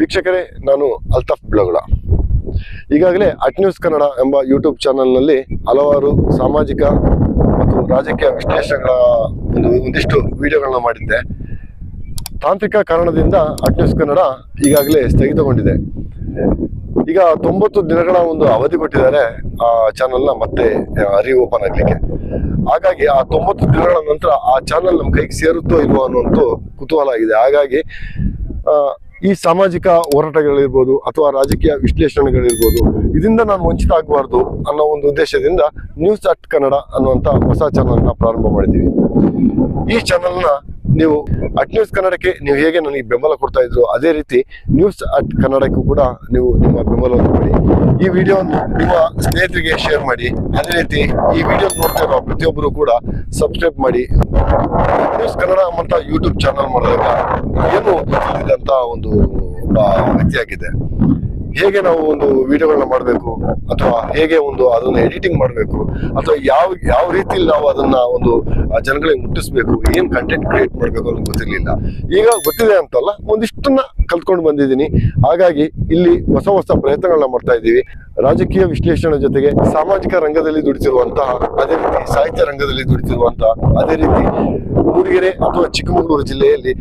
ವೀಕ್ಷಕರೇ, ನಾನು ಅಲ್ತಾಫ್ ಬಿಳಗುಳ ಈಗಾಗಲೇ ಅಟ್ ನ್ಯೂಸ್ ಕನ್ನಡ ಎಂಬ ಯೂಟ್ಯೂಬ್ ಚಾನಲ್ನಲ್ಲಿ ಹಲವಾರು ಸಾಮಾಜಿಕ ಮತ್ತು ರಾಜಕೀಯ ವಿಶ್ಲೇಷಣೆಗಳ ಒಂದು, ಒಂದಿಷ್ಟು ವಿಡಿಯೋಗಳನ್ನ ಮಾಡಿದ್ದೆ. ತಾಂತ್ರಿಕ ಕಾರಣದಿಂದ ಅಟ್ ನ್ಯೂಸ್ ಕನ್ನಡ ಈಗಾಗಲೇ ಸ್ಥಗಿತಗೊಂಡಿದೆ. ಈಗ ತೊಂಬತ್ತು ದಿನಗಳ ಒಂದು ಅವಧಿ ಕೊಟ್ಟಿದ್ದಾರೆ ಆ ಚಾನಲ್ನ ಮತ್ತೆ ರೀ ಓಪನ್ ಆಗಲಿಕ್ಕೆ. ಹಾಗಾಗಿ ಆ ತೊಂಬತ್ತು ದಿನಗಳ ನಂತರ ಆ ಚಾನಲ್ ನಮ್ಮ ಕೈಗೆ ಸೇರುತ್ತೋ ಇಲ್ವೋ ಅನ್ನುವಂಥ ಕುತೂಹಲ ಆಗಿದೆ. ಹಾಗಾಗಿ ಈ ಸಾಮಾಜಿಕ ಹೋರಾಟಗಳಿರ್ಬೋದು ಅಥವಾ ರಾಜಕೀಯ ವಿಶ್ಲೇಷಣೆಗಳಿರ್ಬೋದು, ಇದರಿಂದ ನಾನು ವಂಚಿತ ಆಗಬಾರ್ದು ಅನ್ನೋ ಒಂದು ಉದ್ದೇಶದಿಂದ ನ್ಯೂಸ್ ಅಟ್ ಕನ್ನಡ ಅನ್ನುವಂಥ ಹೊಸ ಚಾನಲ್ನ ಪ್ರಾರಂಭ ಮಾಡಿದ್ದೀವಿ. ಈ ಚಾನಲ್ನ ನೀವು ಅಟ್ ನ್ಯೂಸ್ ಕನ್ನಡಕ್ಕೆ ನೀವು ಹೇಗೆ ನನಗೆ ಬೆಂಬಲ ಕೊಡ್ತಾ ಇದ್ರು ಅದೇ ರೀತಿ ನ್ಯೂಸ್ ಅಟ್ ಕನ್ನಡಕ್ಕೂ ಕೂಡ ನೀವು ನಿಮ್ಮ ಬೆಂಬಲವನ್ನು ಕೊಡಿ. ಈ ವಿಡಿಯೋವನ್ನು ನಿಮ್ಮ ಸ್ನೇಹಿತರಿಗೆ ಶೇರ್ ಮಾಡಿ. ಅದೇ ರೀತಿ ಈ ವಿಡಿಯೋ ನೋಡ್ತಾ ಇರೋ ಪ್ರತಿಯೊಬ್ಬರು ಕೂಡ ಸಬ್ಸ್ಕ್ರೈಬ್ ಮಾಡಿ. ನ್ಯೂಸ್ ಕನ್ನಡ ಅಂತ ಯೂಟ್ಯೂಬ್ ಚಾನಲ್ ಮಾಡಿದಾಗ ಏನು ಅಂತ ಒಂದು ಒಬ್ಬ ಹೇಗೆ ನಾವು ಒಂದು ವಿಡಿಯೋಗಳನ್ನ ಮಾಡಬೇಕು? ಅಥವಾ ಹೇಗೆ ಒಂದು ಅದನ್ನ ಎಡಿಟಿಂಗ್ ಮಾಡಬೇಕು? ಅಥವಾ ಯಾವ ಯಾವ ರೀತಿಯಲ್ಲಿ ನಾವು ಅದನ್ನ ಒಂದು ಜನಗಳಿಗೆ ಮುಟ್ಟಿಸ್ಬೇಕು? ಏನ್ ಕಂಟೆಂಟ್ ಕ್ರಿಯೇಟ್ ಮಾಡಬೇಕು ಅನ್ನೋದು ಗೊತ್ತಿರ್ಲಿಲ್ಲ. ಈಗ ಗೊತ್ತಿದೆ ಅಂತಲ್ಲ, ಒಂದಿಷ್ಟನ್ನ ಕಲ್ತ್ಕೊಂಡು ಬಂದಿದ್ದೀನಿ. ಹಾಗಾಗಿ ಇಲ್ಲಿ ಹೊಸ ಹೊಸ ಪ್ರಯತ್ನಗಳನ್ನ ಮಾಡ್ತಾ ಇದ್ದೀವಿ. ರಾಜಕೀಯ ವಿಶ್ಲೇಷಣೆ ಜೊತೆಗೆ ಸಾಮಾಜಿಕ ರಂಗದಲ್ಲಿ ದುಡಿತಿರುವಂತಹ, ಅದೇ ರೀತಿ ಸಾಹಿತ್ಯ ರಂಗದಲ್ಲಿ ದುಡಿತಿರುವಂತಹ, ಅದೇ ರೀತಿ ಮೂಡಿಗೆರೆ ಅಥವಾ ಚಿಕ್ಕಮಗಳೂರು ಜಿಲ್ಲೆಯಲ್ಲಿ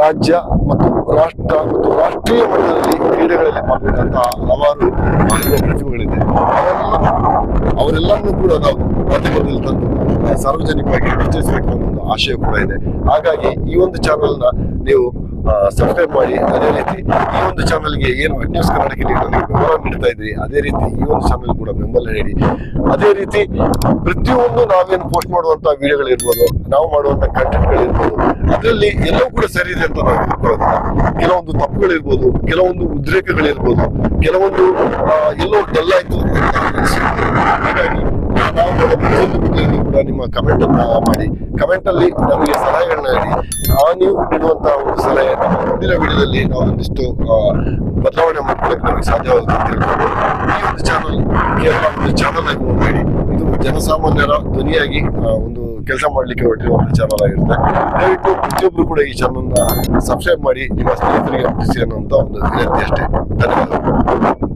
ರಾಜ್ಯ ಮತ್ತು ರಾಷ್ಟ್ರ ಮತ್ತು ರಾಷ್ಟ್ರೀಯ ಮಟ್ಟದಲ್ಲಿ ಕ್ರೀಡೆಗಳಲ್ಲಿ ಪಾಲ್ಗೊಂಡಂತಹ ಹಲವಾರು ಪ್ರತಿಭೆಗಳಿದೆ. ಅವರೆಲ್ಲ ಅವರೆಲ್ಲರನ್ನೂ ಕೂಡ ನಾವು ಮಾಧ್ಯಮದಲ್ಲಿ ತಂದು ಸಾರ್ವಜನಿಕವಾಗಿ ಪರಿಚಯಿಸಬೇಕು ಅನ್ನೋ ಒಂದು ಆಶಯ ಕೂಡ ಇದೆ. ಹಾಗಾಗಿ ಈ ಒಂದು ಚಾನಲ್ನ ನೀವು ಸಬ್ಸ್ಕ್ರೈಬ್ ಮಾಡಿ, ಅದೇ ರೀತಿ ಒಂದು ಚಾನಲ್ಗೆ ಏನು ನ್ಯೂಸ್ ಕನ್ನಡಕ್ಕೆ ಬೆಂಬಲ ನೀಡ್ತಾ ಇದ್ರಿ ಅದೇ ರೀತಿ ಈ ಒಂದು ಚಾನಲ್ ಕೂಡ ಬೆಂಬಲ ನೀಡಿ ಅದೇ ರೀತಿ ಪ್ರತಿಯೊಂದು ನಾವೇನು ಪೋಸ್ಟ್ ಮಾಡುವಂತ ವಿಡಿಯೋಗಳಿರ್ಬೋದು ನಾವು ಮಾಡುವಂತ ಕಂಟೆಂಟ್ಗಳಿರ್ಬೋದು ಅದರಲ್ಲಿ ಎಲ್ಲವೂ ಕೂಡ ಸರಿ ಇದೆ ಅಂತ ನಾವು ತಿಳ್ಕೊಳ್ಳೋದಿಲ್ಲ ಕೆಲವೊಂದು ತಪ್ಪುಗಳಿರ್ಬೋದು ಕೆಲವೊಂದು ಉದ್ರೇಕಗಳಿರ್ಬೋದು ಕೆಲವೊಂದು ಎಲ್ಲೋ ಡಲ್ ಆಯ್ತು. ಹಾಗಾಗಿ ನಾವು ಕೂಡ ನಿಮ್ಮ ಕಮೆಂಟ್ ಮಾಡಿ. ಕಮೆಂಟ್ ಅಲ್ಲಿ ನಮಗೆ ಸಲಹೆಗಳನ್ನ ಹೇಳಿ. ನೀವು ನೀಡುವಂತಹ ಒಂದು ಸಲಹೆ ಮುಂದಿನ ವಿಡಿಯೋದಲ್ಲಿ ನಾವು ಒಂದಿಷ್ಟು ಬದಲಾವಣೆ ಮಾಡ್ಕೊಳ್ಳೋಕೆ ನಮಗೆ ಸಾಧ್ಯವಾಗುತ್ತೆ ಈ ಒಂದು ಚಾನಲ್ ಕೇವಲ ಒಂದು ಚಾನಲ್ ಆಗಿ ನೋಡಬೇಡಿ ಇದು ಜನಸಾಮಾನ್ಯರ ಧ್ವನಿಯಾಗಿ ಒಂದು ಕೆಲಸ ಮಾಡ್ಲಿಕ್ಕೆ ಒಂದು ಚಾನಲ್ ಆಗಿರುತ್ತೆ. ದಯವಿಟ್ಟು ಪ್ರತಿಯೊಬ್ಬರು ಕೂಡ ಈ ಚಾನಲ್ ಸಬ್ಸ್ಕ್ರೈಬ್ ಮಾಡಿ. ನಿಮ್ಮ ಸ್ನೇಹಿತರಿಗೆ ಮುಟ್ಟಿಸಿ ಅನ್ನುವಂಥ ಒಂದು ವಿನಂತಿ ಅಷ್ಟೇ. ಧನ್ಯವಾದಗಳು.